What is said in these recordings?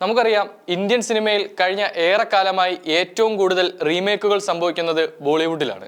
നമുക്കറിയാം ഇന്ത്യൻ സിനിമയിൽ കഴിഞ്ഞ ഏറെക്കാലമായി ഏറ്റവും കൂടുതൽ റീമേക്കുകൾ സംഭവിക്കുന്നത് ബോളിവുഡിലാണ്.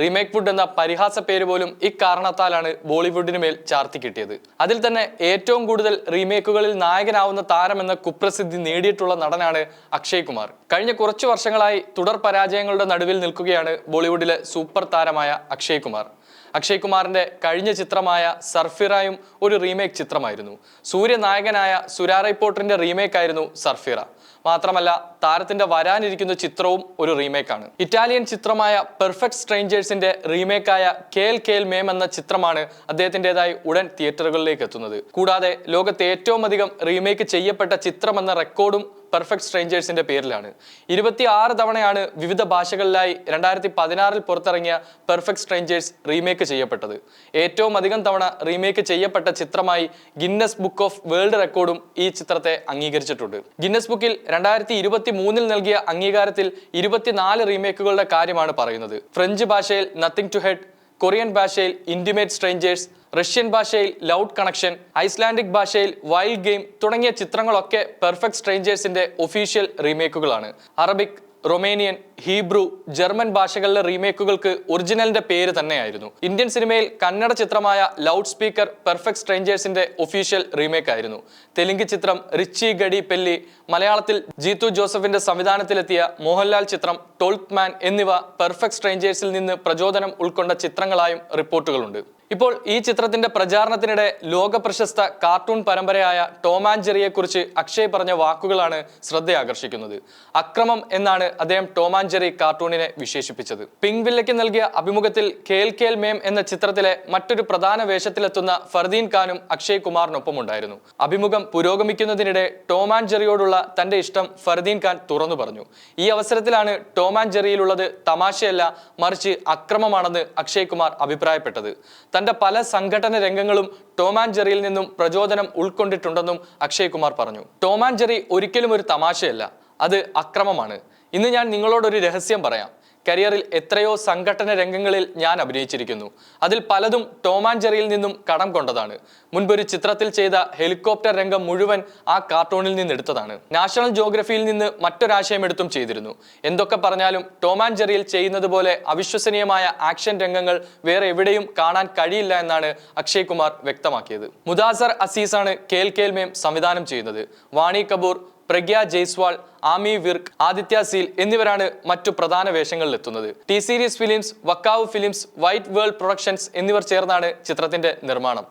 റീമേക്ക് ഫുഡ് എന്ന പരിഹാസ പേര് പോലും ഇക്കാരണത്താലാണ് ബോളിവുഡിന് മേൽ ചാർത്തി കിട്ടിയത്. അതിൽ തന്നെ ഏറ്റവും കൂടുതൽ റീമേക്കുകളിൽ നായകനാവുന്ന താരമെന്ന കുപ്രസിദ്ധി നേടിയിട്ടുള്ള നടനാണ് അക്ഷയ് കുമാർ. കഴിഞ്ഞ കുറച്ചു വർഷങ്ങളായി തുടർ പരാജയങ്ങളുടെ നടുവിൽ നിൽക്കുകയാണ് ബോളിവുഡിലെ സൂപ്പർ താരമായ അക്ഷയ് കുമാർ. അക്ഷയ് കുമാറിന്റെ കഴിഞ്ഞ ചിത്രമായ സർഫിറയും ഒരു റീമേക്ക് ചിത്രമായിരുന്നു. സൂര്യ നായകനായ സുരാറൈ പോട്ടറിന്റെ റീമേക്ക് ആയിരുന്നു സർഫിറ. മാത്രമല്ല താരത്തിന്റെ വരാനിരിക്കുന്ന ചിത്രവും ഒരു റീമേക്കാണ് ഇറ്റാലിയൻ ചിത്രമായ പെർഫെക്റ്റ് സ്ട്രേഞ്ചേഴ്സിന്റെ റീമേക്കായ കേൽ കേൽ മേം എന്ന ചിത്രമാണ് അദ്ദേഹത്തിന്റെതായി ഉടൻ തിയേറ്ററുകളിലേക്ക് എത്തുന്നത്. കൂടാതെ ലോകത്തെ ഏറ്റവും അധികം റീമേക്ക് ചെയ്യപ്പെട്ട ചിത്രം എന്ന റെക്കോർഡും പെർഫെക്റ്റ് സ്ട്രേഞ്ചേഴ്സിന്റെ പേരിലാണ്. ഇരുപത്തി ആറ് തവണയാണ് വിവിധ ഭാഷകളിലായി രണ്ടായിരത്തി പതിനാറിൽ പുറത്തിറങ്ങിയ പെർഫെക്റ്റ് സ്ട്രേഞ്ചേഴ്സ് റീമേക്ക് ചെയ്യപ്പെട്ടത്. ഏറ്റവും അധികം തവണ റീമേക്ക് ചെയ്യപ്പെട്ട ചിത്രമായി ഗിന്നസ് ബുക്ക് ഓഫ് വേൾഡ് റെക്കോർഡും ഈ ചിത്രത്തെ അംഗീകരിച്ചിട്ടുണ്ട്. ഗിന്നസ് ബുക്കിൽ രണ്ടായിരത്തി ഇരുപത്തി മൂന്നിൽ നൽകിയ അംഗീകാരത്തിൽ ഇരുപത്തിനാല് റീമേക്കുകളുടെ കാര്യമാണ് പറയുന്നത്. ഫ്രഞ്ച് ഭാഷയിൽ നത്തിങ് ടു ഹെഡ് കൊറിയൻ ഭാഷയിൽ ഇന്റിമേറ്റ് സ്ട്രേഞ്ചേഴ്സ് റഷ്യൻ ഭാഷയിൽ ലൗഡ് കണക്ഷൻ ഐസ്ലാൻഡിക് ഭാഷയിൽ വൈൽഡ് ഗെയിം തുടങ്ങിയ ചിത്രങ്ങളൊക്കെ പെർഫെക്റ്റ് സ്ട്രേഞ്ചേഴ്സിന്റെ ഒഫീഷ്യൽ റീമേക്കുകളാണ്. അറബിക് റൊമേനിയൻ ഹീബ്രു ജർമ്മൻ ഭാഷകളിലെ റീമേക്കുകൾക്ക് ഒറിജിനലിന്റെ പേര് തന്നെയായിരുന്നു. ഇന്ത്യൻ സിനിമയിൽ കന്നഡ ചിത്രമായ ലൗഡ് സ്പീക്കർ പെർഫെക്റ്റ് സ്ട്രേഞ്ചേഴ്സിന്റെ ഒഫീഷ്യൽ റീമേക്ക് ആയിരുന്നു. തെലുങ്ക് ചിത്രം റിച്ചി ഗഡി പെല്ലി മലയാളത്തിൽ ജീത്തു ജോസഫിന്റെ സംവിധാനത്തിലെത്തിയ മോഹൻലാൽ ചിത്രം ടോൾത്ത് മാൻ എന്നിവ പെർഫെക്റ്റ് സ്ട്രേഞ്ചേഴ്സിൽ നിന്ന് പ്രചോദനം ഉൾക്കൊണ്ട ചിത്രങ്ങളായും റിപ്പോർട്ടുകളുണ്ട്. ഇപ്പോൾ ഈ ചിത്രത്തിന്റെ പ്രചാരണത്തിനിടെ ലോക പ്രശസ്ത കാർട്ടൂൺ പരമ്പരയായ ടോമാൻ ജെറിയെക്കുറിച്ച് ജെറിയെ അക്ഷയ് പറഞ്ഞ വാക്കുകളാണ് ശ്രദ്ധയാകർഷിക്കുന്നത്. അക്രമം എന്നാണ് അദ്ദേഹം ടോമാഞ്ചെറി കാർട്ടൂണിനെ വിശേഷിപ്പിച്ചത്. പിങ് വില്ലയ്ക്ക് നൽകിയ അഭിമുഖത്തിൽ കേൽ കേൽ മേം എന്ന ചിത്രത്തിലെ മറ്റൊരു പ്രധാന വേഷത്തിലെത്തുന്ന ഫർദീൻ ഖാനും അക്ഷയ് കുമാറിനൊപ്പമുണ്ടായിരുന്നു. അഭിമുഖം പുരോഗമിക്കുന്നതിനിടെ ടോം ജെറിയോടുള്ള തന്റെ ഇഷ്ടം ഫർദീൻ ഖാൻ തുറന്നു പറഞ്ഞു. ഈ അവസരത്തിലാണ് ടോം ആൻഡ് തമാശയല്ല മറിച്ച് അക്രമമാണെന്ന് അക്ഷയ് കുമാർ അഭിപ്രായപ്പെട്ടത്. തന്റെ പല സംഘടന രംഗങ്ങളും ടോം ജെറിയിൽ നിന്നും പ്രചോദനം ഉൾക്കൊണ്ടിട്ടുണ്ടെന്നും അക്ഷയ് കുമാർ പറഞ്ഞു. ടോം ജെറി ഒരിക്കലും ഒരു തമാശയല്ല അത് അക്രമമാണ്. ഇന്ന് ഞാൻ നിങ്ങളോടൊരു രഹസ്യം പറയാം. കരിയറിൽ എത്രയോ സംഘടന രംഗങ്ങളിൽ ഞാൻ അഭിനയിച്ചിരിക്കുന്നു. അതിൽ പലതും ടോം ജെറിയിൽ നിന്നും കടം കൊണ്ടതാണ്. മുൻപൊരു ചിത്രത്തിൽ ചെയ്ത ഹെലികോപ്റ്റർ രംഗം മുഴുവൻ ആ കാർട്ടൂണിൽ നിന്ന് എടുത്തതാണ്. നാഷണൽ ജോഗ്രഫിയിൽ നിന്ന് മറ്റൊരാശയം എടുത്തും ചെയ്തിരുന്നു. എന്തൊക്കെ പറഞ്ഞാലും ടോം ജെറിയിൽ ചെയ്യുന്നത് പോലെ അവിശ്വസനീയമായ ആക്ഷൻ രംഗങ്ങൾ വേറെ എവിടെയും കാണാൻ കഴിയില്ല എന്നാണ് അക്ഷയ് കുമാർ വ്യക്തമാക്കിയത്. മുദാസർ അസീസാണ് കേൽ കേൽമേം സംവിധാനം ചെയ്യുന്നത്. വാണി കപൂർ പ്രഗ്യ ജയ്സ്വാൾ ആമി വിർക്ക് ആദിത്യ സീൽ എന്നിവരാണ് മറ്റു പ്രധാന വേഷങ്ങളിൽ എത്തുന്നത് T Series films Wakaoo films white world productions എന്നിവർ ചേർന്നാണ് ചിത്രത്തിന്റെ നിർമ്മാണം.